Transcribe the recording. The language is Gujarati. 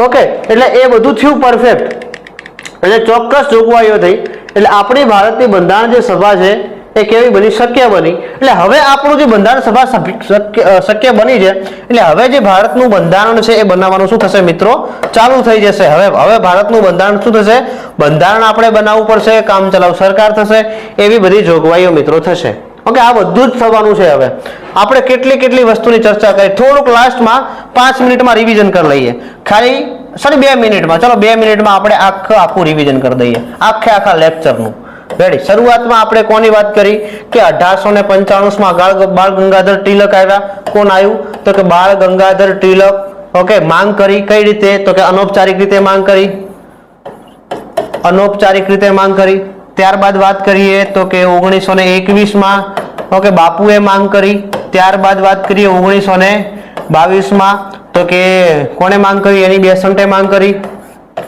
ઓકે એટલે એ બધું થયું પરફેક્ટ એટલે ચોક્કસ જોગવાઈઓ થઈ. એટલે આપણી ભારતની બંધારણ જે સભા છે, એ કેવી બની? શક્ય બની. એટલે હવે આપણું જે બંધારણ સભા શક્ય બની છે, એટલે હવે જે ભારતનું બંધારણ છે, એ બનાવવાનું શું થશે મિત્રો? ચાલુ થઈ જશે. હવે હવે ભારતનું બંધારણ શું થશે? બંધારણ આપણે બનાવવું પડશે, કામ ચલાવ સરકાર થશે. એવી બધી જોગવાઈઓ મિત્રો થશે. ઓકે, આ બધું જ થવાનું છે હવે. આપણે કેટલી કેટલી વસ્તુની ચર્ચા કરી. થોડુંક લાસ્ટમાં પાંચ મિનિટમાં રિવિઝન કરી લઈએ. ખાલી સોરી બે મિનિટમાં. ચલો, બે મિનિટમાં આપણે આખું આખું રિવિઝન કરી દઈએ. આખે આખા લેક્ચરનું રેડી શરૂઆતમાં આપણે કોની વાત કરી? કે અઢારસો ને પંચાણુંમાં બાળ ગંગાધર તિલક આવ્યા. કોણ આવ્યું? તો કે બાળ ગંગાધર તિલક. ઓકે, માંગ કરી કઈ રીતે? તો કે અનૌપચારિક રીતે માંગ કરી. અનૌપચારિક રીતે માંગ કરી. ત્યારબાદ વાત કરીએ તો કે ઓગણીસો ને એકવીસમાં ઓકે બાપુએ માંગ કરી. ત્યારબાદ વાત કરીએ ઓગણીસો ને બાવીસમાં, તો કે કોણે માંગ કરી? એની બેસન્ટે માંગ કરી.